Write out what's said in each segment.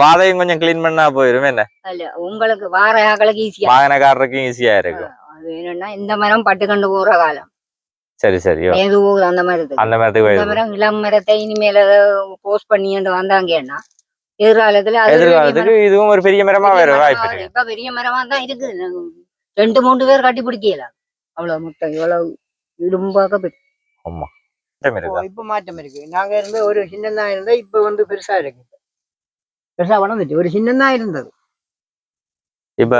பாதையும் கொஞ்சம் கிளீன் பண்ணா போயிரும் என்ன இல்ல உங்களுக்கு வார ஆக்களுக்கு ஈஸியா வாகனக்காரருக்கும் ஈஸியா இருக்கும் அது என்னன்னா இந்த மரம் பட்டு கண்டு போற காலம் சரி எது போகுது அந்த மரத்துக்கு அந்த மரத்துக்கு இந்த மரம் இளம் மரத்தை இனிமேல போஸ்ட் பண்ணிட்டு வந்தாங்கன்னா எதிர்காலத்துல எதிர்காலத்துக்கு இதுவும் ஒரு பெரிய மரமா வேற வாய்ப்பு. இருக்கு இப்ப பெரிய மரமா தான் இருக்குது ரெண்டு மூணு பேர் கட்டி பிடிக்கல அவ்வளவு முட்டை இவ்வளவு இடும்பாக பெரிய ஆமா இருக்கா? இப்ப மாற்றம் இருக்கு நாங்க இருந்த ஒரு சின்னதா இருந்தா இப்ப வந்து பெருசா இருக்கு பெருசா வளர்ந்துச்சு. ஒரு சின்னதா இருந்தது. இப்ப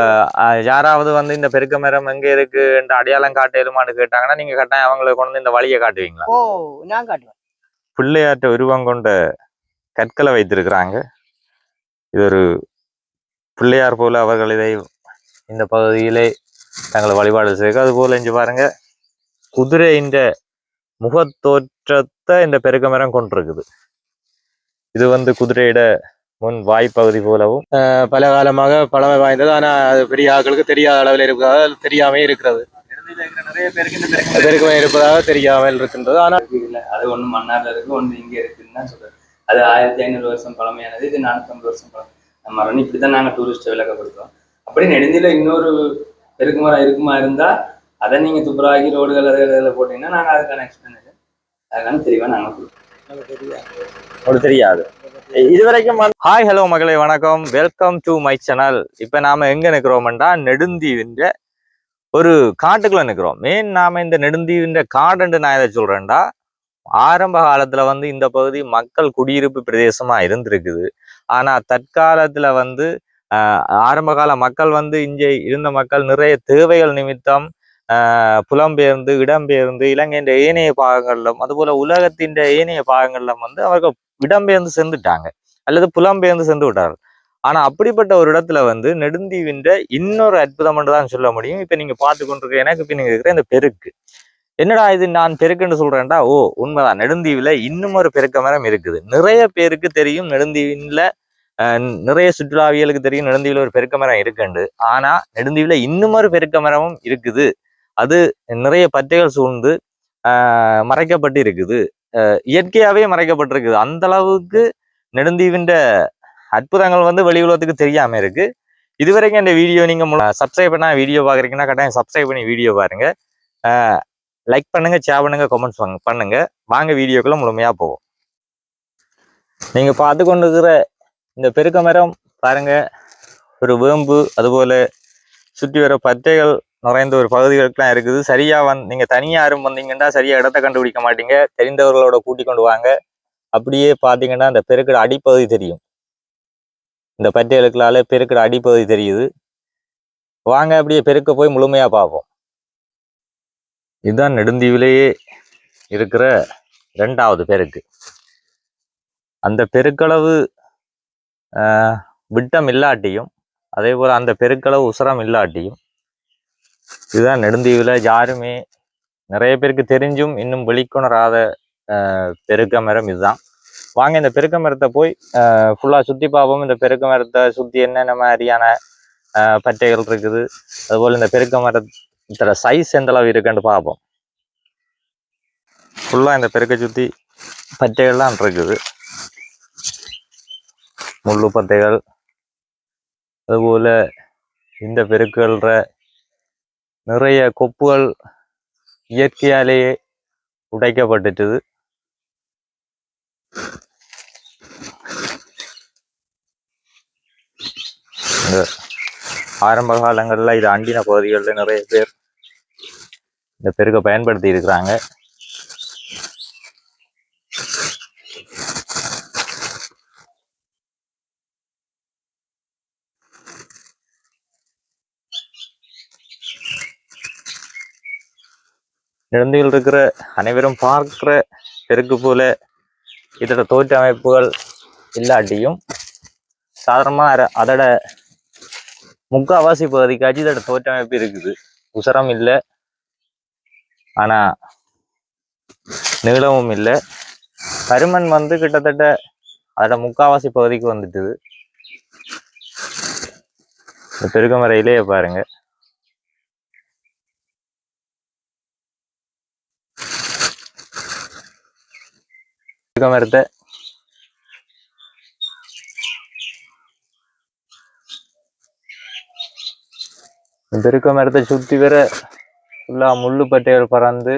யாராவது வந்து இந்த பெருக்க மரம் எங்க இருக்கு அடையாளம் காட்டலுமான்னு கேட்டாங்கன்னா நீங்க கட்டாயம் அவங்களுக்கு கொண்டு வந்து இந்த வழியை காட்டுவீங்களா? ஓ நான் காட்டுவேன். பிள்ளையாற்ற உருவம் கொண்ட கற்களை வைத்திருக்கிறாங்க. இது ஒரு பிள்ளையார் போல அவர்கள் இதை இந்த பகுதியிலே தங்களை வழிபாடு செய்ய அது போல இங்க பாருங்க குதிரை இந்த முகத்தோற்றத்தை இந்த பெருக்க மரம் கொண்டிருக்குது இது வந்து குதிரையிட முன் வாய்ப்பகுதி போலவும். பல காலமாக பழமை வாய்ந்தது. ஆனா அது பெரிய ஆட்களுக்கு தெரியாத அளவில் இருக்கிறதால் தெரியாம இருக்கிறது. நிறைய பேருக்கு இந்த பெருக்கமே இருப்பதாக தெரியாமல் இருக்கின்றது. ஆனா இல்லை அது ஒன்று மன்னார்ல இருக்கு ஒன்று இங்கே இருக்குன்னு தான் சொல்றது? அது ஆயிரத்தி ஐநூறு வருஷம் பழமையானது இது நானூற்றம்பது வருஷம் பழமை. நம்ம மரம் இப்படி தான் நாங்கள் டூரிஸ்ட்டை விளக்கப்படுத்துவோம் அப்படி நெடுந்தில இன்னொரு பெருக்கு மரம் இருக்குமா இருந்தால் அதை நீங்கள் துப்புராகி ரோடுகள் அது இதில் போட்டீங்கன்னா நாங்கள் அதுக்கான எக்ஸ்பிளனேஷன் அதுக்கான தெளிவாக நாங்கள் கொடுப்போம். தெரியாது. இதுவரைக்கும் ஹாய் ஹலோ மகளே வணக்கம். வெல்கம் டு மை சேனல் இப்போ நாம எங்க நிற்கிறோம்டா நெடுந்தீவின்ற ஒரு காட்டுக்குள்ள நிற்கிறோம் மெயின் நாம இந்த நெடுந்தீவின்ற காடுன்னு நான் எதை சொல்றேன்டா ஆரம்ப காலத்துல வந்து இந்த பகுதி மக்கள் குடியிருப்பு பிரதேசமா இருந்திருக்குது. ஆனா தற்காலத்துல வந்து ஆஹ், ஆரம்ப கால மக்கள் வந்து இங்கே இருந்த மக்கள் நிறைய தேவைகள் நிமித்தம் புலம்பெயர்ந்து இடம்பெயர்ந்து இலங்கையின் ஏனைய பாகங்களிலும் அதுபோல உலகத்தின் ஏனைய பாகங்களிலும் வந்து அவர்கள் இடம்பெயர்ந்து சென்றுட்டாங்க. அல்லது புலம்பெயர்ந்து சென்று விட்டார்கள். ஆனா அப்படிப்பட்ட ஒரு இடத்துல வந்து நெடுந்தீவின்ற இன்னொரு அற்புதம் தான் சொல்ல முடியும். இப்ப நீங்க பார்த்து கொண்டிருக்க எனக்கு இப்ப இருக்கிற இந்த பெருக்கு. என்னடா இது நான் பெருக்குன்னு சொல்றேன்டா? ஓ உண்மைதான். நெடுந்தீவுல இன்னும் ஒரு பெருக்க மரம் இருக்குது. நிறைய பேருக்கு தெரியும் நெடுந்தீவின்ல நிறைய சுற்றுலாவியலுக்கு தெரியும் நெடுந்தீவில் ஒரு பெருக்க மரம் இருக்குண்டு. ஆனா நெடுந்தீவில் இன்னும் ஒரு பெருக்க மரமும் இருக்குது. அது நிறைய பற்றைகள் சூழ்ந்து மறைக்கப்பட்டு இருக்குது இயற்கையாகவே மறைக்கப்பட்டிருக்குது. அந்த அளவுக்கு நெடுந்தீவின்ற அற்புதங்கள் வந்து வெளி உலகத்துக்கு தெரியாம இருக்கு. இதுவரைக்கும் இந்த வீடியோ நீங்க சப்ஸ்கிரைப் பண்ணா வீடியோ பாக்குறீங்கன்னா கட்டாயம் சப்ஸ்கிரைப் பண்ணி வீடியோ பாருங்க. லைக் பண்ணுங்க ஷேர் பண்ணுங்க கமெண்ட்ஸ் பண்ணுங்க. வாங்க வீடியோக்குள்ள முழுமையா போவோம். நீங்க பார்த்து கொண்டிருக்கிற இந்த பெருக்க மரம் பாருங்க. ஒரு வேம்பு அதுபோல சுற்றி வர பற்றைகள் நிறைந்த ஒரு பகுதிகளுக்கெல்லாம் இருக்குது. சரியா வந் நீங்க தனியாக யாரும் வந்தீங்கன்னா சரியா இடத்த கண்டுபிடிக்க மாட்டீங்க. தெரிந்தவர்களோட கூட்டி கொண்டு வாங்க. அப்படியே பார்த்தீங்கன்னா அந்த பெருக்கட அடிப்பகுதி தெரியும். இந்த பட்டியலுக்களால் பெருக்கட அடிப்பகுதி தெரியுது. வாங்க அப்படியே பெருக்க போய் முழுமையா பார்ப்போம். இதுதான் நெடுந்தீவிலேயே இருக்கிற ரெண்டாவது பெருக்கு. அந்த பெருக்களவு ஆஹ், விட்டம் இல்லாட்டியும் அதே போல அந்த பெருக்களவு உசரம் இல்லாட்டியும் இதுதான் நெடுந்தீவில் யாருமே நிறைய பேருக்கு தெரிஞ்சும் இன்னும் வெளிக்கொணராத பெருக்க மரம் இதுதான். வாங்க இந்த பெருக்க மரத்தை போய் ஃபுல்லா சுத்தி பார்ப்போம். இந்த பெருக்க மரத்தை சுத்தி என்னென்ன மாதிரியான பட்டைகள் இருக்குது. அதுபோல் இந்த பெருக்க மரத்தோட சைஸ் எந்த அளவு இருக்குன்னு பார்ப்போம். ஃபுல்லா இந்த பெருக்க சுத்தி பட்டைகள்லாம் இருக்குது. முள்ளு பட்டைகள். அதுபோல் இந்த பெருக்குகள்ற நிறைய கொப்புகள் இயற்கையாலேயே உடைக்கப்பட்டுட்டுது. ஆரம்ப காலங்கள்ல இது அண்டின பகுதிகளில் நிறைய பேர் இந்த பெருக்கை பயன்படுத்தி இருக்கிறாங்க. நெடுந்தில் இருக்கிற அனைவரும் பார்க்கிற பெருக்கு போல இதோட தோற்ற அமைப்புகள் இல்லாட்டியும் சாதாரணமாக அதோட முக்காவாசி பகுதிக்காச்சும் இதோட தோற்ற அமைப்பு இருக்குது. உசரம் இல்லை. ஆனா நீளமும் இல்லை. கருமன் வந்து கிட்டத்தட்ட அதோட முக்காவாசி பகுதிக்கு வந்துட்டுது. இந்த பெருக்கமரையிலேயே பாருங்க. മരത്തെ பெருக்க மரத்தை சுற்றி வர ஃபுல்லாக முள்ளு பட்டைகள் பறந்து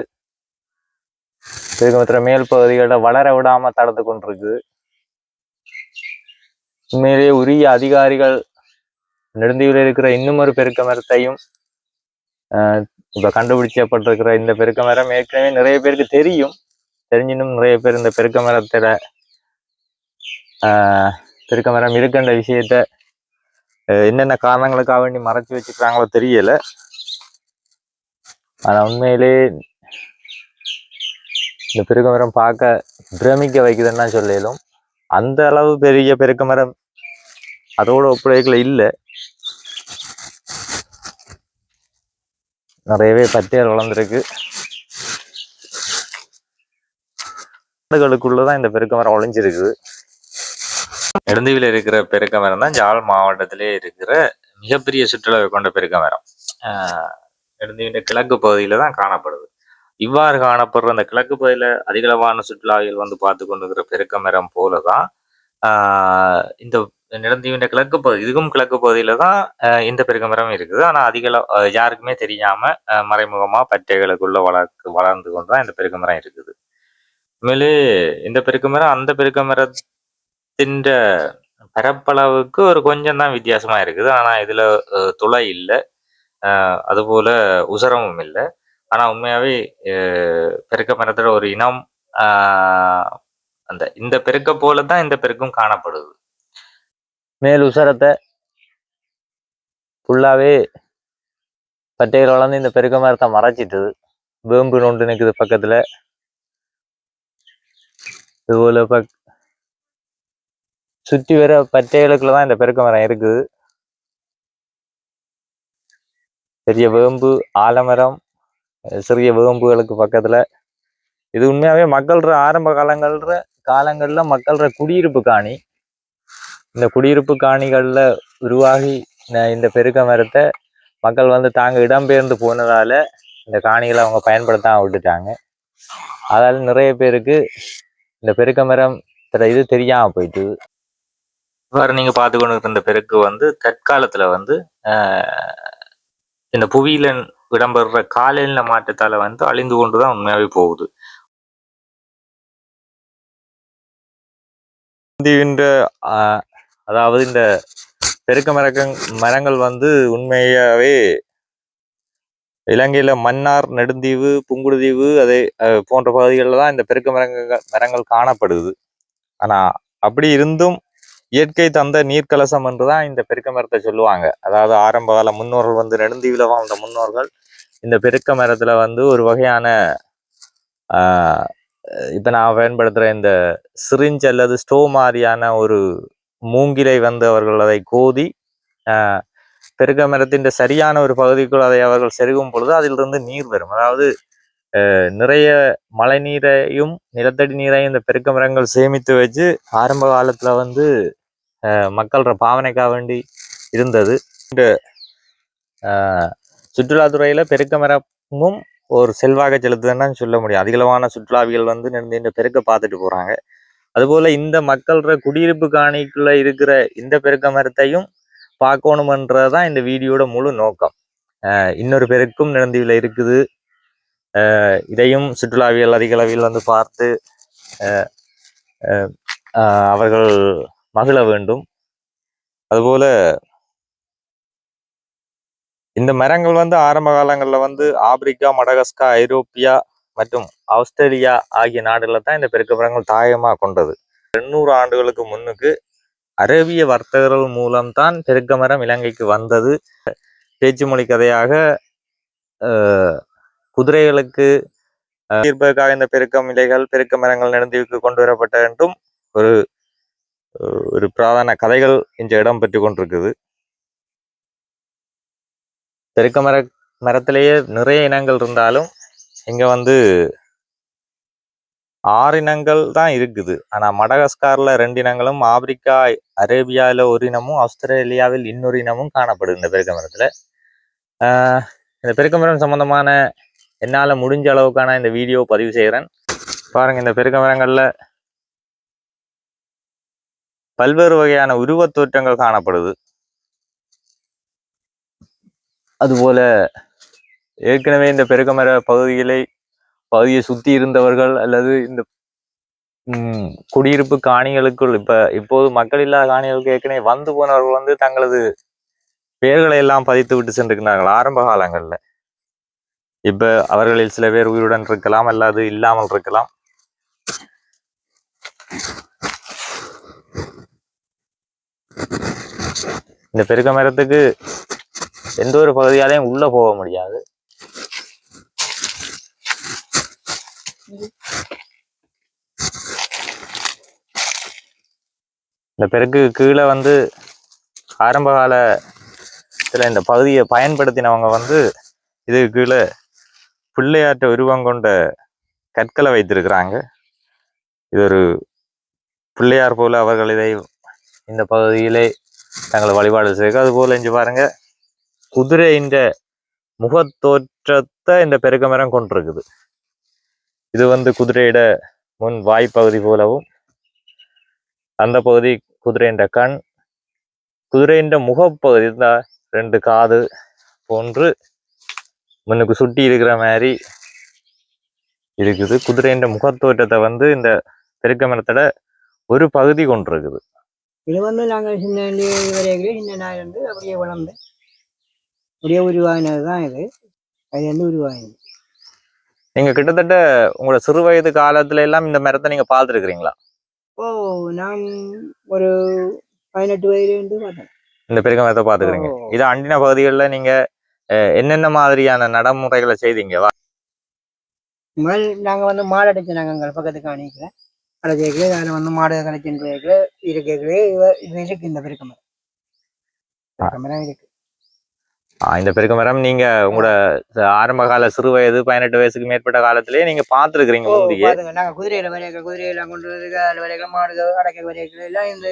பெருக்க மேல் பகுதிகளை வளர விடாம தடுத்து கொண்டிருக்குது உண்மையிலேயே உரிய அதிகாரிகள் நெடுந்தீவில் இருக்கிற இன்னும் ஒரு பெருக்க மரத்தையும் இப்போ கண்டுபிடிச்சப்பட்டிருக்கிற இந்த பெருக்க மரம் ஏற்கனவே நிறைய பேருக்கு தெரியும். தெரிஞ்சினும் நிறைய பேர் இந்த பெருக்க மரத்துல ஆஹ் பெருக்க மரம் இருக்குன்ற விஷயத்த என்னென்ன காரணங்களுக்காக வேண்டி மறைச்சு வச்சுக்கிறாங்களோ தெரியல. ஆனால் உண்மையிலே இந்த பெருக்க மரம் பார்க்க பிரமிக்க வைக்குதுன்னா சொல்லலும். அந்த அளவு பெரிய பெருக்க மரம் அதோட ஒப்படைக்கல இல்லை. நிறையவே பத்தியல் வளர்ந்துருக்கு. காடுகளுக்குள்ளதான் இந்த பெருக்கமரம் ஒளிஞ்சிருக்குது நெடுந்தீவில் இருக்கிற பெருக்கமரம் தான் ஜாழ் மாவட்டத்திலே இருக்கிற மிகப்பெரிய சுற்றுலாவை கொண்ட பெருக்கமரம் ஆஹ் நெடுந்தீவின் கிழக்கு பகுதியில தான் காணப்படுது. இவ்வாறு காணப்படுற அந்த கிழக்கு பகுதியில அதிகளவான சுற்றுலாவிகள் வந்து பார்த்து கொண்டிருக்கிற பெருக்கமரம் போல போலதான் ஆஹ் இந்த நெடுந்தீவின் கிழக்கு பகுதி இதுக்கும் கிழக்கு பகுதியில தான் இந்த பெருக்கமரம் இருக்குது. ஆனா அதிகள யாருக்குமே தெரியாம மறைமுகமா பட்டைகளுக்குள்ள வளர்த்து வளர்ந்து கொண்டு தான் இந்த பெருக்கமரம் இருக்குது. உண்மையிலே இந்த பெருக்க மரம் அந்த பெருக்கமரத்தின் பரப்பளவுக்கு ஒரு கொஞ்சம் தான் வித்தியாசமா இருக்குது. ஆனா இதுல துளை இல்லை. அதுபோல உசரமும் இல்லை. ஆனா உண்மையாவே அஹ், பெருக்க மரத்துல ஒரு இனம் ஆஹ், அந்த இந்த பெருக்க போல தான் இந்த பெருக்கும் காணப்படுது. மேல் உசரத்தை ஃபுல்லாவே பட்டைகள் வளர்ந்து இந்த பெருக்க மரத்தை மறைச்சிட்டுது. வேம்பு நோண்டு நிற்குது பக்கத்துல. இதுபோல் பக் சுற்றி வர பட்டைகளுக்குள்ள தான் இந்த பெருக்க மரம் இருக்குது. பெரிய வேம்பு ஆலமரம் சிறிய வேம்புகளுக்கு பக்கத்துல. இது உண்மையாகவே மக்கள்ற ஆரம்ப காலங்கள்ற காலங்களில் மக்கள்ற குடியிருப்பு காணி. இந்த குடியிருப்பு காணிகளில் உருவாகி இந்த பெருக்க மரத்தை மக்கள் வந்து தாங்க இடம்பெயர்ந்து போனதால இந்த காணிகளை அவங்க பயன்படுத்தாமல் விட்டுட்டாங்க. அதால நிறைய பேருக்கு இந்த பெருக்க மரம் இது தெரியாம போயிட்டு. இவ்வாறு நீங்க பார்த்து கொண்டு இருக்கிற இந்த பெருக்கு வந்து தற்காலத்துல வந்து இந்த புவியில இடம்பெறுற காலநிலை மாற்றத்தால வந்து அழிந்து கொண்டுதான் உண்மையாவே போகுது. இந்தியன்ற ஆஹ், அதாவது இந்த பெருக்க மரக்க மரங்கள் வந்து உண்மையாவே இலங்கையில் மன்னார் நெடுந்தீவு புங்குடுதீவு அதே போன்ற பகுதிகளில் தான் இந்த பெருக்க மரங்கள் மரங்கள் காணப்படுது. ஆனால் அப்படி இருந்தும் இயற்கை தந்த நீர்க்கலசம் என்று தான் இந்த பெருக்க மரத்தை சொல்லுவாங்க. அதாவது ஆரம்ப கால முன்னோர்கள் வந்து நெடுந்தீவில வாழ்ந்த முன்னோர்கள் இந்த பெருக்க மரத்தில் வந்து ஒரு வகையான இப்போ நான் பயன்படுத்துகிற இந்த சிரிஞ்ச் அல்லது ஸ்டோ மாதிரியான ஒரு மூங்கிலை வந்து அவர்கள் அதை கோதி பெருக்க மரத்தின் சரியான ஒரு பகுதிக்குள் அதை அவர்கள் செருகும் பொழுது அதிலிருந்து நீர் வரும். அதாவது நிறைய மழை நீரையும் நிலத்தடி நீரையும் இந்த பெருக்க மரங்கள் சேமித்து வச்சு ஆரம்ப காலத்துல வந்து அஹ், பாவனைக்காக வேண்டி இருந்தது. இந்த சுற்றுலாத்துறையில் சுற்றுலாத்துறையில பெருக்க மரமும் ஒரு செல்வாக செலுத்துதுன்னு சொல்ல முடியும். அதிகளவான சுற்றுலாவிகள் வந்து நின்று இந்த பெருக்க பார்த்துட்டு போறாங்க. அதுபோல இந்த மக்கள்ற குடியிருப்பு காணிக்குள்ள இருக்கிற இந்த பெருக்க மரத்தையும் பார்க்கணுமன்றதான் இந்த வீடியோட முழு நோக்கம். இன்னொரு பெருக்கும் நிறந்தியில இருக்குது. இதையும் சுற்றுலாவியல் அதிக அளவில் வந்து பார்த்து அவர்கள் மகிழ வேண்டும். அதுபோல இந்த மரங்கள் வந்து ஆரம்ப காலங்களில் வந்து ஆப்பிரிக்கா மடகஸ்கா ஐரோப்பியா மற்றும் ஆஸ்திரேலியா ஆகிய நாடுகளில் தான் இந்த பெருக்க மரங்கள் தாயமாக கொண்டது. எண்ணூறு ஆண்டுகளுக்கு முன்னுக்கு அரேபிய வர்த்தகர்கள் மூலம்தான் பெருக்கமரம் இலங்கைக்கு வந்தது. பேச்சு மொழி கதையாக குதிரைகளுக்கு தீர்ப்பதற்காக இந்த பெருக்கம் இலைகள் பெருக்க மரங்கள் நெடுந்தீவுக்கு கொண்டு வரப்பட்ட என்றும் ஒரு ஒரு பிரதான கதைகள் இந்த இடம் பெற்று கொண்டிருக்குது. பெருக்க மர மரத்திலேயே நிறைய இனங்கள் இருந்தாலும் இங்க வந்து ஆறு இனங்கள் தான் இருக்குது. ஆனால் மடகஸ்கார்ல ரெண்டு இனங்களும் ஆப்பிரிக்கா அரேபியாவில் ஒரு இனமும் ஆஸ்திரேலியாவில் இன்னொரு இனமும் காணப்படுது இந்த பெருக்கமரத்தில் இந்த பெருக்க மரம் சம்பந்தமான என்னால் முடிஞ்ச அளவுக்கான இந்த வீடியோ பதிவு செய்கிறேன் பாருங்கள் இந்த பெருக்கமரங்களில் பல்வேறு வகையான உருவத் தோற்றங்கள் காணப்படுது. அதுபோல ஏற்கனவே இந்த பெருக்கமர பகுதிகளை பகுதியை சுத்தி இருந்தவர்கள் அல்லது இந்த குடியிருப்பு காணிகளுக்குள் இப்ப இப்போது மக்கள் இல்லாத காணிகளுக்கு ஏற்கனவே வந்து போனவர்கள் வந்து தங்களது பெயர்களை எல்லாம் பதித்து விட்டு சென்றிருக்கிறார்கள் ஆரம்ப காலங்கள்ல. இப்ப அவர்களில் சில பேர் உயிருடன் இருக்கலாம் அல்லது இல்லாமல் இருக்கலாம். இந்த பெருக்க மரத்துக்கு எந்த ஒரு பகுதியாலையும் உள்ள போக முடியாது. இந்த பெருக்கு கீழே வந்து ஆரம்ப காலத்தில் இந்த பகுதியை பயன்படுத்தினவங்க வந்து இது கீழே பிள்ளையாட்ட உருவம் கொண்ட கற்களை வைத்திருக்கிறாங்க. இது ஒரு பிள்ளையார் போல அவர்கள் இதை இந்த பகுதியிலே தங்களை வழிபாடு செய்ய அதுபோல இங்க பாருங்க குதிரை இந்த முகத்தோற்றத்தை இந்த பெருக்கமரம் கொண்டிருக்குது. இது வந்து குதிரையிட முன் வாய் பகுதி போலவும் அந்த பகுதி குதிரையின் கண் குதிரையின் முகப்பகுதி இந்த ரெண்டு காது போன்று முன்னுக்கு சுட்டி இருக்கிற மாதிரி இருக்குது. குதிரையின் முகத்தோற்றத்தை வந்து இந்த பெருக்க மரத்தோட ஒரு பகுதி கொண்டிருக்குது. இது வந்து நாங்கள் சின்ன வரைகளே சின்ன நாய் அப்படியே வளர்ந்து அப்படியே உருவாகினது தான் இது. அது வந்து உருவாகினது நீங்க கிட்டத்தட்ட உங்களோட சிறு வயது காலத்துல எல்லாம் இந்த மரத்தை நீங்க பார்த்துருக்கிறீங்களா ஓ நான் ஒரு பதினெட்டு வயதுலேருந்து பார்த்தேன். இந்த பெருக்க மரத்தை பார்த்துக்கிறீங்க. இது அண்டின பகுதிகளில் நீங்க அஹ், என்னென்ன மாதிரியான நடைமுறைகளை செய்தீங்க? வா- முதல் நாங்கள் வந்து மாடு அடைச்சோம் நாங்கள் எங்கள் பக்கத்துக்கு அணிக்கல அடைச்சிக்கல அதில் வந்து மாடு கலைச்சின்னு போயிருக்கல இருக்கல இது இருக்கு இந்த பெருக்கமரம் பெருக்கமரம் இருக்கு. ஆஹ், இந்த பெருக்க மரம் நீங்க உங்களோட ஆரம்ப கால சிறு வயது பதினெட்டு வயசுக்கு மேற்பட்ட காலத்திலேயே நீங்க பார்த்துருக்கிறீங்க ஓ முந்தைய. நாங்கள் குதிரையில வரையக்க குதிரையெல்லாம் கொண்டு வரையக்க மாடு அடைக்க வரையக்க எல்லாம் இந்த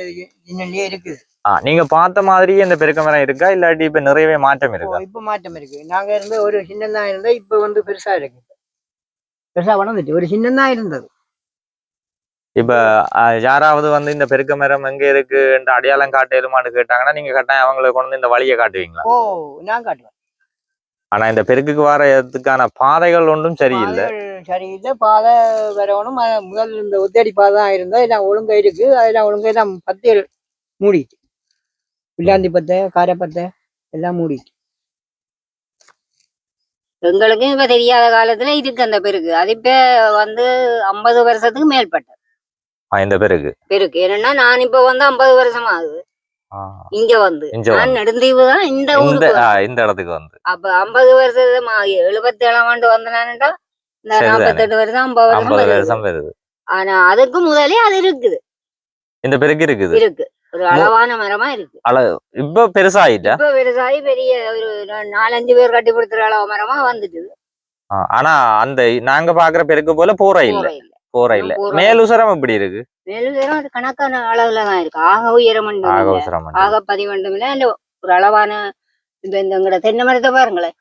சின்னலே இருக்குது ஆஹ், நீங்க பார்த்த மாதிரியே இந்த பெருக்க மரம் இருக்கா? இல்லாட்டி இப்ப நிறையவே மாற்றம் இருக்கா? இப்ப மாற்றம் இருக்கு. நாங்க இருந்த ஒரு சின்னதான் இருந்தா இப்ப வந்து பெருசா இருக்கு. பெருசா வளர்ந்துட்டு ஒரு சின்னதான் இருந்தது. இப்ப யாராவது வந்து இந்த பெருக்க மரம் எங்க இருக்கு அடையாளம் காட்டலுமான்னு கேட்டாங்கன்னா நீங்க கட்டாயம் அவங்களை கொண்டு வந்து இந்த வழியை காட்டுவீங்களா? ஓ நான் காட்டுவேன். ஆனா இந்த பெருக்குக்கு வரதுக்கான பாதைகள் ஒன்றும் சரியில்லை. சரியில்லை. பாதை அஹ் முதல் இந்த ஒத்தடி பாதை தான் இருந்தா எல்லாம் ஒழுங்கா இருக்கு. அதெல்லாம் ஒழுங்கா எல்லாம் பத்து மூடிட்டு. பிள்ளாந்தி பத்தை காரை பத்தை எல்லாம் மூடிட்டு. எங்களுக்கும் இப்ப தெரியாத காலத்துல இருக்கு அந்த பெருக்கு. அது இப்ப வந்து ஐம்பது வருஷத்துக்கு மேற்பட்ட. இந்த பெருக்கு பெருக்கு என்னன்னா நான் இப்ப வந்து ஐம்பது வருஷம் ஆகுது. இங்க வந்து. நான் நெடுந்தீவு தான் இந்த இந்த இடத்துக்கு வந்து. அப்ப ஐம்பது வருஷம் எழுபத்தி ஏழாம் ஆண்டு வந்தனான்டா இந்த. நாற்பத்தெட்டு வருஷம் ஐம்பது வருஷம் வருது. ஆனா அதுக்கு முதலே அது இருக்குது. இந்த பெருக்கு இருக்குது. இருக்கு. ஒரு அளவான மரமா இருக்கு. இப்ப பெருசாயிட்டா? இப்ப விவசாயி பெரிய ஒரு நாலஞ்சு பேர் கட்டி கொடுத்துற அளவு மரமா வந்துட்டு ஆனா அந்த நாங்க பாக்குற பெருக்கு போல போற இல்ல. போற இல்ல. போற இல்ல போற மேலுசரம் இப்படி இருக்கு அது கணக்கான அளவுல தான் இருக்கு. ஆக உயரம் ஆக. அவசரம் ஆக பதிவண்டும் இல்ல இல்ல ஒரு அளவான இந்த இந்த எங்கட தென்னை மரத்தை பாருங்களேன்.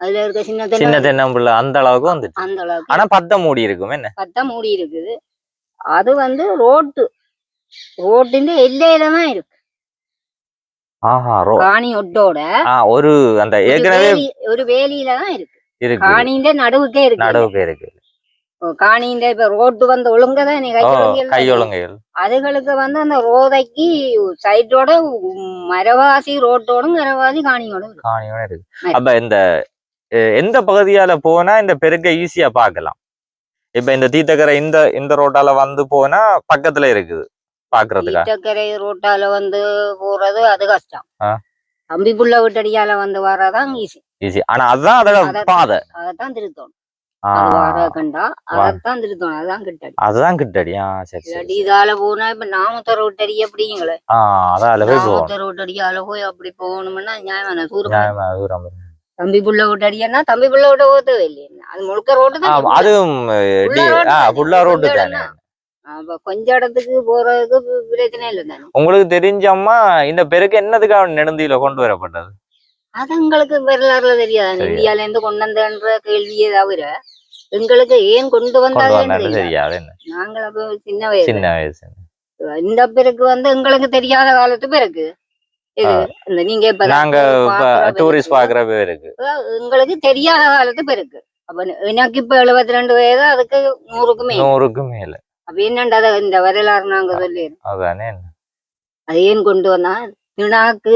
அதுல இருக்க சின்ன சின்ன தென்னை தென்னம்புள்ள அந்த அளவுக்கு வந்துச்சு. அந்த அளவுக்கு. ஆனா பத்த மூடி இருக்கும் என்ன? பத்தா மூடி இருக்குது. அது வந்து ரோட்டு. ரோட்டின் எல்லையில தான் இருக்கு. காணி ஒட்டோட ஒரு அந்த ஏற்கனவே ஒரு வேலியில தான் இருக்கு. காணின்ற நடுவுக்கே இருக்கு. நடுவுக்கு இருக்கு. காணின்ற இப்ப ரோட்டு வந்து ஒழுங்கதான் நீ ஓ கை கை ஒழுங்கைகள் அதுகளுக்கு வந்து அந்த ரோதைக்கு சைட்டோட மரவாசி ரோட்டோடும் மரவாசி காணியோடும். காணியோட இருக்கு. அப்ப இந்த எந்த பகுதியால போனா இந்த பெருக்கை ஈஸியா பார்க்கலாம் இப்ப இந்த தீத்தக்கரை இந்த இந்த ரோட்டால வந்து போனா பக்கத்துல இருக்குது பாக்குறதுக்கா? ஈட்டக்கரை ரோட்டால வந்து போறது அது கஷ்டம். ஆ. தம்பி புள்ள வீட்டடியால வந்து வர்றதான் ஈஸி. ஈஸி. ஆனா அதோட அதான் பாதை. அதைத்தான் திருத்தணும் அதுதான் கிட்டடி. ஆ சரி இதால போனா இப்ப நாமத்தர் விட்டடி எப்படிங்களே ஆ அதால போய் போய் அப்படி போகணும்னா நியாயமான தூரம். தம்பி புள்ள விட்டடியானா தம்பி புள்ள விட்ட போகவே இல்லையா. அது முழுக்க தான் அதுவும் ரோடு ஆ தானே, கொஞ்ச இடத்துக்கு போறதுக்கு பிரச்சனை இல்லை தானே. உங்களுக்கு தெரிஞ்சம்மா இந்த பெருக்கு என்னதுக்காக நெடுந்தியில கொண்டு வரப்பட்டது? அது எங்களுக்கு வரலாறுல தெரியாது. தெரியாது. இந்தியால இருந்து கொண்டு வந்தன்ற கேள்வியே தவிர எங்களுக்கு ஏன் கொண்டு கொண்டு வந்தாங்க வந்தாலும் தெரியாது. நாங்கள் அப்ப சின்ன வயசு. சின்ன வயசு. இந்த பிறகு வந்து எங்களுக்கு தெரியாத காலத்து பிறகு. இந்த நீங்க இப்ப நாங்க டூரிஸ்ட் பாக்குற பேருக்கு உங்களுக்கு தெரியாத காலத்து பெருக்கு அப்ப எனக்கு இப்ப எழுபத்தி ரெண்டு வயது அதுக்கு நூறுக்கு மேல. நூறுக்கு மேல. அப்ப என்னண்டா இந்த வரலாறு நாங்க சொல்லி அதானே. அது ஏன் கொண்டு வந்தா? திணாக்கு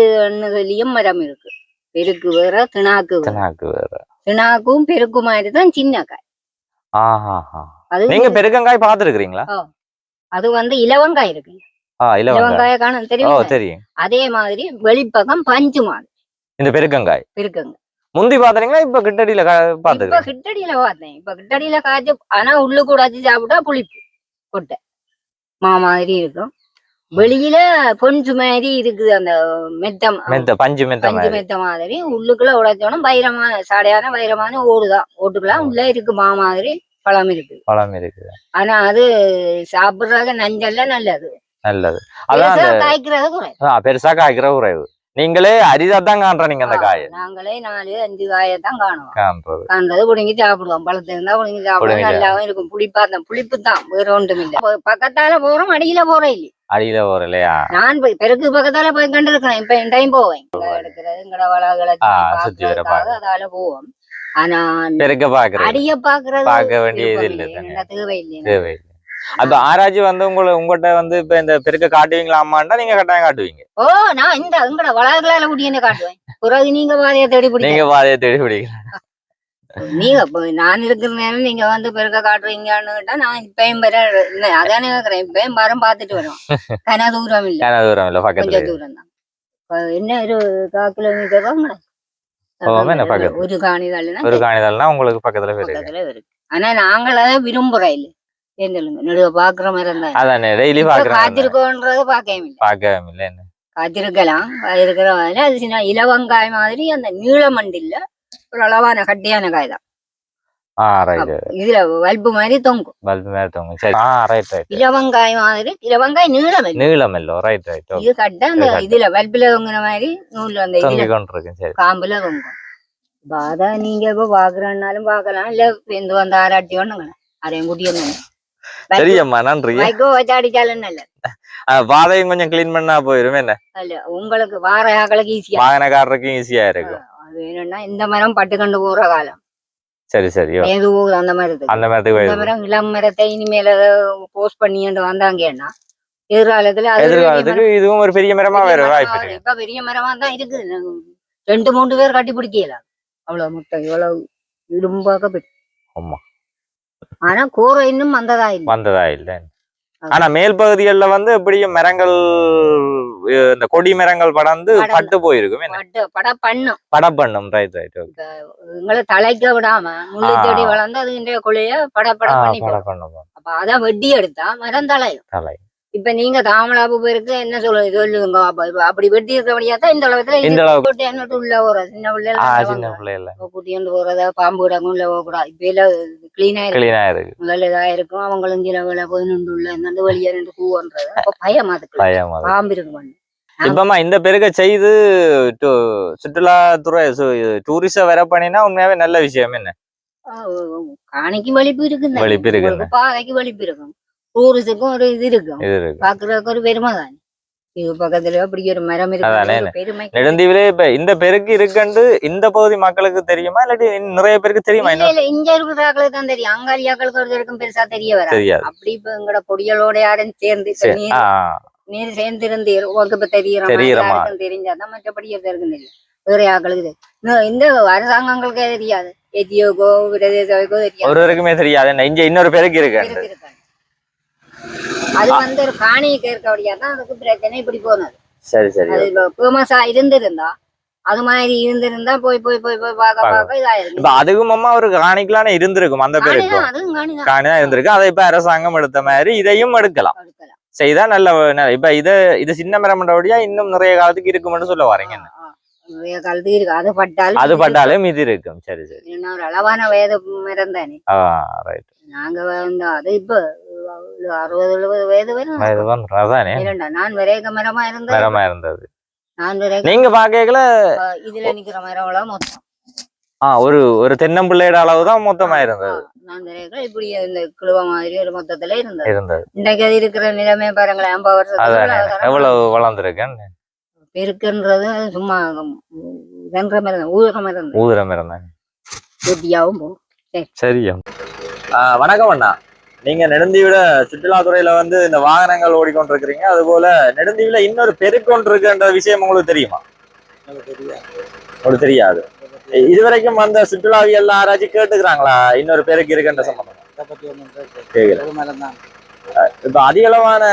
சொல்லியும் மரம் இருக்கு. பெருக்கு வேற திணாக்கு வேற. தெனாக்கு வேற. திணாக்கும் பெருக்கு மாதிரி தான் சின்ன காய் ஆஹா அது நீங்க பெருக்கங்காய் பாத்துருக்கீங்களா அது வந்து இலவங்காய் இருக்கு. இலவங்காய. காணும். தெரியும்? தெரியும். அதே மாதிரி வெளிப்பக்கம் பஞ்சு மாதிரி இந்த பெருக்கங்காய் இருக்குங்க முந்தி பாத்தீங்களா இப்ப கிட்டடியில கா- இப்ப கிட்டடியில பார்த்தேன் இப்ப கிட்டடியில காய்ச்சி ஆனா உள்ளு கூட சாப்பிட்டா புளிப்பு கொட்டை. மா மாதிரி இருக்கும். வெளியில பொஞ்சு மாதிரி இருக்குது அந்த மெத்தம். மெத்த பஞ்சு மெத்த பஞ்சு மாதிரி. மெத்த மாதிரி. உள்ளுக்குள்ள உடைச்சோன்னா வைரமான சாடையான வைரமான ஓடுதான். ஓட்டுக்கலாம் உள்ள இருக்கு மா மாதிரி பழம் இருக்கு பழம் இருக்கு ஆனா அது சாப்பிடுறது நஞ்சல்ல நல்லது. நல்லது. அதான் காய்க்கிறது குறை ஆ, பெருசா காய்க்கிற உறைவு நீங்களே அரிதா தான் காண்ற நீங்க அந்த காயை. நாங்களே நாலு அஞ்சு காயத்தான் காணுவோம். காண்றது காண்றது புடுங்கி சாப்பிடுவோம். பழத்தை இருந்தா புடுங்கி சாப்பிடுவோம். நல்லாவும் இருக்கும். புளிப்பா தான் புளிப்பு தான். வேற ஒன்றும் இல்ல பக்கத்தால போறோம் அடியில போறோம் இல்ல அடியில ஒரு இல்லையா? நான் போய் பெருக்கு பக்கத்தால போய் கண்டிருக்கிறேன். இப்ப என் டைம் போவேன். எடுக்கிறது வளகளை சுத்தி வர அதால போவோம். ஆனா பெருக்க பாக்குறது அடிய பாக்குறது பார்க்க வேண்டியது இல்லை தேவை இல்லை தேவை அப்ப ஆராய்ச்சி வந்து உங்களை உங்கள்கிட்ட வந்து இப்ப இந்த பெருக்க காட்டுவீங்களா அம்மாண்டா நீங்க கட்டாயம் காட்டுவீங்க. ஓ நான் இந்த இங்கட வளர்களால கூட்டி என்ன காட்டுவேன். பிறகு நீங்க பாதையை தேடி பிடிக்க. நீங்க பாதையை தேடி பிடிக்கலாம். நீங்க நான் இருக்கிற நேரம் நீங்க வந்து பெருக்க காட்டுறீங்கன்னு கேட்டா நான் இப்பயும் வர அதானே கேக்குறேன். இப்பயும் மரம் பாத்துட்டு வரோம் கன தூரம் இல்ல. ஏன்னா தூரம் இல்ல பக்கத்துல. தூரம் தான் என்ன ஒரு கா கிலோமீட்டர்? ஒரு காணிதாள் ஒரு காணிதல்னா உங்களுக்கு பக்கத்துல பக்கத்துல இருக்கு. ஆனா நாங்கள் விரும்புறோம் இல்ல. ஏன் சொல்லுங்க? நடுவ பாக்குற மாதிரி தான் அதானே டெய்லி இப்ப பாக்குறேன் காய்ச்சிருக்கோன்றது பார்க்கவே இல்லை. பாக்கவே இல்லை என்ன? காய்ச்சிருக்கலாம் இருக்கிற மாதிரி அது சின்ன இலவங்காய் மாதிரி அந்த நீளமண்டில்ல ஒரு அளவான கட்டியான காய் தான் இதுல வல்பு மாதிரி தொங்கும் பல்பு மேல தூங்க சரி ஆ ரைட் ரைட் இலவங்காய் மாதிரி இலவங்காய் நீளம். நீளம் இல்லோ ரைட் ரைட் இது கட்ட அந்த. இதுல வல்புல தொங்குன மாதிரி நூல் அந்த இதுல தொங்கி கொண்டிருக்கேன் சரி காம்புல தொங்கும் அதான் நீங்க இப்ப பாக்குறேன்னாலும் பாக்கலாம் இல்ல எந்த வந்து ஆராய்ச்சி ஒண்ணுங்க அதையும் கூட்டி வந்து சரியம்மா நன்றி மைக்கோ வச்சு அடிச்சாலும் நல்ல ஆ, பாதையும் கொஞ்சம் கிளீன் பண்ணா போயிரும் என்ன உங்களுக்கு வார ஆக்களுக்கு ஈஸியா வாகனக்காரருக்கும் ஈஸியா இருக்கும் அது என்னன்னா இந்த மரம் பட்டு கண்டு போற காலம். சரி சரி ஏது போகுது அந்த மரத்துக்கு. அந்த மரத்துக்கு போயிரும் மரம் இளம் மரத்தை இனிமேல போஸ்ட் பண்ணிட்டு வந்தாங்கன்னா எதிர்காலத்துல எதிர்காலத்துக்கு இதுவும் ஒரு பெரிய மரமா வேற வாய்ப்பு. இருக்கு. இப்ப பெரிய மரமா தான் இருக்குது. ரெண்டு மூணு பேர் கட்டி பிடிக்கல. அவ்வளவு முட்டை இவ்வளவு இரும்பாக பெரிய. ஆமா. ஆனா கூரை இன்னும் வந்ததா இல்லை. வந்ததா இல்ல. ஆனா மேல் பகுதிகளில் வந்து எப்படியும் மரங்கள் இந்த கொடி மரங்கள் படர்ந்து. பட்டு போயிருக்கும் என்ன? பட பண்ணும் ரைட் ரைட் எங்களை தலைக்க விடாம முள்ளு. செடி வளர்ந்து அது இந்த கொலைய பட பட பண்ணி பண்ணும் அப்ப அத வெட்டி எடுத்தா மரம் தலையும். தலை இப்ப நீங்க தாமலாப்பு பேருக்கு என்ன சொல்லுங்க சொல்லுங்க அப்படி வெட்டி இருக்கிறபடியா தான் இந்த உலகத்துல இந்த அளவுக்கு. உள்ள போற சின்ன பிள்ளைல சின்ன பிள்ளைல கூட்டிட்டு போறத பாம்பு கிடக்கும் உள்ள போகக்கூடாது இப்ப எல்லாம் கிளீனா இருக்கு. கிளீனா இருக்கு. முதல்ல இதா இருக்கும். அவங்களும் சில வேலை போய் நின்று உள்ள இருந்து வெளியே நின்று கூவன்றது. அப்ப பயம் அது. பாம்பு இருக்கும் இப்பமா இந்த பெருக்க செய்து சுற்றுலாத்துறை டூரிஸ்ட வர பண்ணினா உண்மையாவே நல்ல விஷயம் என்ன? காணிக்கு வலிப்பு இருக்கு வலிப்பு இருக்கு. பாதைக்கு வலிப்பு இருக்கும். டூரிஸ்டுக்கும் ஒரு இது இருக்கும். பாக்குறதுக்கு ஒரு பெருமை தான். இது பக்கத்துல அப்படி ஒரு மரம். இருக்கு. நெடுந்தீவிலே இப்ப இந்த பெருக்கு இருக்குன்னு இந்த பகுதி மக்களுக்கு தெரியுமா? இல்லாட்டி நிறைய பேருக்கு தெரியுமா? இங்க இருக்கிறாக்களுக்கு தான் தெரியும். அங்காளியாக்களுக்கு ஒருத்தருக்கும் பெருசா தெரிய வர தெரியாது. அப்படி இப்ப எங்கட பொடிகளோட யாரும் சேர்ந்து நீர் சேர்ந்து இருந்து உனக்கு இப்ப யாருக்கும் தெரிஞ்சாதான் மற்றபடி ஒருத்தருக்கும் தெரியும். வேற ஆக்களுக்கு தெரியும் இன்னும் இந்த அரசாங்கங்களுக்கே தெரியாது. எஜியோக்கோ பிரதேசக்கோ தெரியாது. ஒருவருக்குமே தெரியாது. இங்க இன்னொரு பெருக்கு இருக்கு. அது வந்து ஒரு காணி கேட்கபடியா தான் அதுக்கு பிரச்சனை. இப்படி போனது. சரி சரி. அது ஃபேமஸா இருந்திருந்தா அது மாதிரி இருந்திருந்தா போய் போய் போய் போய் பார்க்க பார்க்க. இதாயிருக்கு இப்ப அதுக்கும் அம்மா ஒரு காணிக்கலான இருந்திருக்கும் அந்த பெருக்கும் காணிதான், இருந்திருக்கு. அதை இப்ப அரசாங்கம் எடுத்த மாதிரி இதையும் எடுக்கலாம். செய்தா நல்ல இப்ப இது இது சின்ன மரம்ன்றபடியா இன்னும் நிறைய காலத்துக்கு இருக்கும்னு சொல்ல வரீங்க. நிறைய காலத்துக்கு இருக்கு. அது பட்டாலும் அது பட்டாலும் இது இருக்கும். சரி சரி. ஒரு அளவான வயது மரம் தானே ரைட் நாங்க வந்து அது இப்ப அறுபது எழுபது வயது வரும் அதானே? நான் விரைக மரமா இருந்தேன் மரமா இருந்தது. நான் விரைக நீங்க பாக்கல இதுல நிக்கிற மரம் எல்லாம் மொத்தம். ஆ ஒரு ஒரு தென்னம்பிள்ளையோட அளவு தான் மொத்தமா இருந்தது. நான் விரைக இப்படி இந்த கிழுவ மாதிரி ஒரு மொத்தத்துல இருந்தது. இருந்தது. இன்றைக்கு அது இருக்கிற நிலைமை பாருங்களேன் ஐம்பது வருஷத்துக்கு எவ்வளவு வளர்ந்துருக்கேன்னு பெருக்குன்றது சும்மா மாதிரி தான் ஊதுற மாதிரி தான் ஊதுற வெட்டியாவும் போகும் சரியா வணக்கம் அண்ணா. நீங்க நெடுந்தீவில சுற்றுலாத்துறையில வந்து இந்த வாகனங்கள் ஓடிக்கொண்டிருக்கிறீங்க. அது போல நெடுந்தீவில இன்னொரு பெருக்கொண்டு இருக்குன்ற விஷயம் உங்களுக்கு தெரியுமா? உங்களுக்கு தெரியாது. இதுவரைக்கும் அந்த சுற்றுலாவியல் யாராச்சும் கேட்டுக்கிறாங்களா? இன்னொரு பெருக்கு இருக்குன்ற சம்பந்தம்? இப்ப அதிக அளவான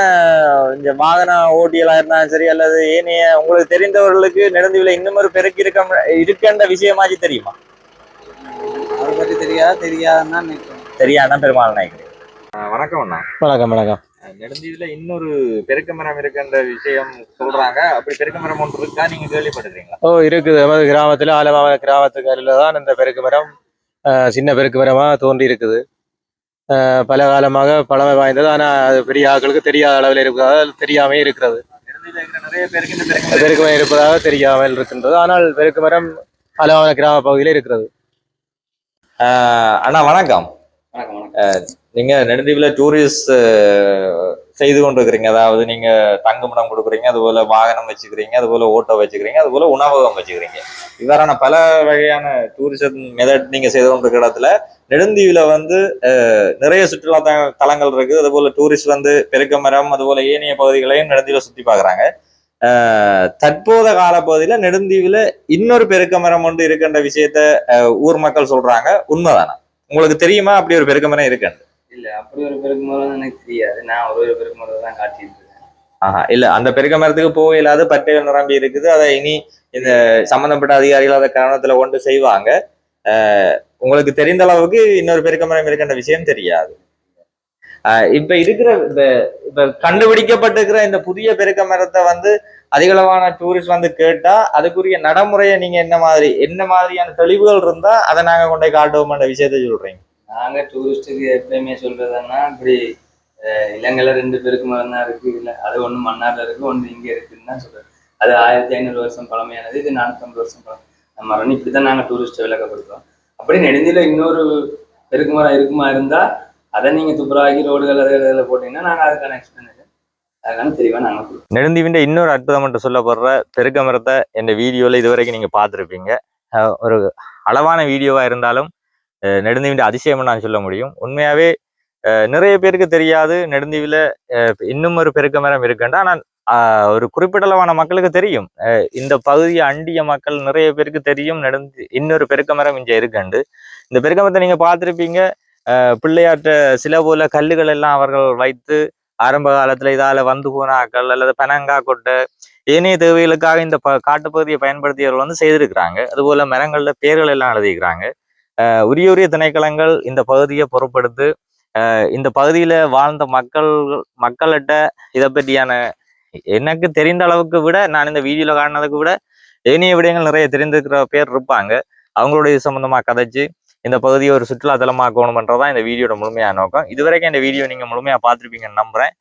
இந்த வாகன ஓட்டிகளா இருந்தாலும் சரி அல்லது ஏனைய உங்களுக்கு தெரிந்தவர்களுக்கு நெடுந்தீவில இன்னும் ஒரு பெருக்கு இருக்க இருக்குன்ற விஷயமாச்சு தெரியுமா? அதை பற்றி தெரியாது தெரியாதுன்னு நினைக்கிறேன் தெரியாதுன்னா பெருமாள் நினைக்கிறேன் வணக்கம் அண்ணா. வணக்கம் வணக்கம். நெடுந்தீவுல இன்னொரு பெருக்க மரம் இருக்குன்ற விஷயம் சொல்றாங்க. அப்படி பெருக்க மரம் ஒன்று இருக்கா? நீங்க கேள்விப்பட்டிருக்கீங்களா? ஓ இருக்குது. நமது கிராமத்தில் ஆலமாவன கிராமத்துக்கு அருகில் தான் இந்த பெருக்கு மரம் சின்ன பெருக்கு மரமாக தோன்றி இருக்குது பல காலமாக பழமை வாய்ந்தது. ஆனால் அது பெரிய ஆட்களுக்கு தெரியாத அளவில் இருக்கிறதால் தெரியாமே இருக்கிறது. நெடுந்தீவுல இருக்கிற நிறைய பேருக்கு இந்த பெருக்க மரம் பெருக்கு மரம் இருப்பதாக தெரியாமல் இருக்கின்றது. ஆனால் பெருக்கு மரம் ஆலமாவன கிராம பகுதியில் இருக்கிறது. ஆஹ் அண்ணா வணக்கம். நீங்க நெடுந்தீவுல டூரிஸ்ட் செய்து கொண்டிருக்கிறீங்க. அதாவது நீங்க தங்குமிடம் கொடுக்குறீங்க அதுபோல வாகனம் வச்சுக்கிறீங்க அதுபோல ஓட்டோ வச்சுக்கிறீங்க அதுபோல உணவகம் வச்சுக்கிறீங்க. இவ்வாறான பல வகையான டூரிசம் மெதட் நீங்க செய்து கொண்டிருக்கிற இடத்துல நெடுந்தீவுல வந்து நிறைய சுற்றுலா தலங்கள் இருக்கு அதுபோல டூரிஸ்ட் வந்து பெருக்கமரம் அதுபோல ஏனைய பகுதிகளையும் நெடுந்தீவுல சுத்தி பாக்குறாங்க தற்போத கால பகுதியில நெடுந்தீவுல இன்னொரு பெருக்கமரம் ஒன்று இருக்கின்ற விஷயத்த அஹ், ஊர் மக்கள் சொல்றாங்க. உண்மைதானா? உங்களுக்கு தெரியுமா? அப்படி ஒரு பெருக்க மரம் இருக்கு இல்ல அப்படி ஒரு பெருக்கு மரம் எனக்கு தெரியாது. நான் ஒரு ஒரு பெருக்கு மரம் தான் காட்டிட்டு இருக்கேன் ஆஹா இல்ல அந்த பெருக்க மரத்துக்கு போக இல்லாத பட்டைகள் நிரம்பி இருக்குது. அதை இனி இந்த சம்பந்தப்பட்ட அதிகாரிகள் அதை கவனத்துல கொண்டு செய்வாங்க. உங்களுக்கு தெரிந்த அளவுக்கு இன்னொரு பெருக்க மரம் இருக்கின்ற விஷயம் தெரியாது. ஆஹ் இப்ப இருக்கிற இந்த இப்ப கண்டுபிடிக்கப்பட்டிருக்கிற இந்த புதிய பெருக்க மரத்தை வந்து அதிகளவான டூரிஸ்ட் வந்து கேட்டால் அதுக்குரிய நடைமுறையை நீங்கள் என்ன மாதிரி என்ன மாதிரியான தெளிவுகள் இருந்தால் அதை நாங்கள் கொண்டு போய் காட்டுவோம்ன்ற விஷயத்த சொல்கிறீங்க நாங்கள் டூரிஸ்ட்டுக்கு எப்பயுமே சொல்கிறதுன்னா இப்படி அஹ், ரெண்டு பேருக்கு மரம் தான் இருக்குது இல்லை அது ஒன்று மன்னாரில் இருக்கு ஒன்று இங்கே இருக்குன்னு தான் சொல்கிறேன் அது ஆயிரத்தி ஐநூறு வருஷம் பழமையானது இது நானூற்றம்பது வருஷம் பழம் நம்ம இப்படி தான் நாங்கள் டூரிஸ்ட்டை விளக்கப்படுத்துவோம் அப்படி நெடுந்தியில் இன்னொரு பெருக்கு மரம் இருக்குமா இருந்தால் அதை நீங்கள் துப்புராகி ரோடுகள் அதில் போட்டிங்கன்னா நாங்கள் அதுக்கான எக்ஸ்பிளனேஷன் அதனால இன்னொரு அற்புதம் என்று சொல்லப்படுற பெருக்கமரத்தை மரத்தை வீடியோவில் இதுவரைக்கும் நீங்கள் பார்த்துருப்பீங்க. ஒரு அளவான வீடியோவாக இருந்தாலும் நெடுந்தீவின் அதிசயம்னு நான் சொல்ல முடியும். உண்மையாகவே நிறைய பேருக்கு தெரியாது. நெடுந்தீவில் இன்னும் ஒரு பெருக்க மரம் ஆனால் ஒரு குறிப்பிட்டளவான மக்களுக்கு தெரியும். இந்த பகுதியை அண்டிய மக்கள் நிறைய பேருக்கு தெரியும். நடந்து இன்னொரு பெருக்கமரம் இங்கே இருக்குண்டு. இந்த பெருக்கமரத்தை நீங்கள் பார்த்துருப்பீங்க. பிள்ளையாற்ற சில போல கல்லுகள் எல்லாம் அவர்கள் வைத்து ஆரம்ப காலத்துல இதால வந்து பூனாக்கள் அல்லது பனங்கா கொட்டை ஏனைய தேவைகளுக்காக இந்த ப காட்டுப்பகுதியை பயன்படுத்தியவர்கள் வந்து செய்திருக்கிறாங்க. அதுபோல மரங்கள்ல பேர்கள் எல்லாம் எழுதியிருக்கிறாங்க. உரிய உரிய திணைக்களங்கள் இந்த பகுதியை பொருட்படுத்து இந்த பகுதியில வாழ்ந்த மக்கள் மக்கள்கிட்ட இதை பற்றியான எனக்கு தெரிந்த அளவுக்கு விட நான் இந்த வீடியோல காட்டினதுக்கு விட ஏனைய விடயங்கள் நிறைய தெரிந்திருக்கிற பேர் இருப்பாங்க. அவங்களுடைய இது சம்பந்தமா கதைச்சு இந்த பகுதியை ஒரு சுற்றுலா தலமாக்கணும்ன்றதான் இந்த வீடியோட முழுமையான நோக்கம். இதுவரைக்கும் இந்த வீடியோ நீங்க முழுமையா பார்த்துருப்பீங்கன்னு நம்புறேன்.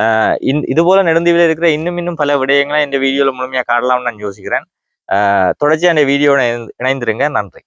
ஆஹ் இது போல நெடுந்தீவில் இருக்கிற இன்னும் இன்னும் பல விடயங்களை இந்த வீடியோவில் முழுமையா காட்டலாம்னு நான் யோசிக்கிறேன். ஆஹ் இந்த வீடியோவில் இணைந்திருங்க. நன்றி.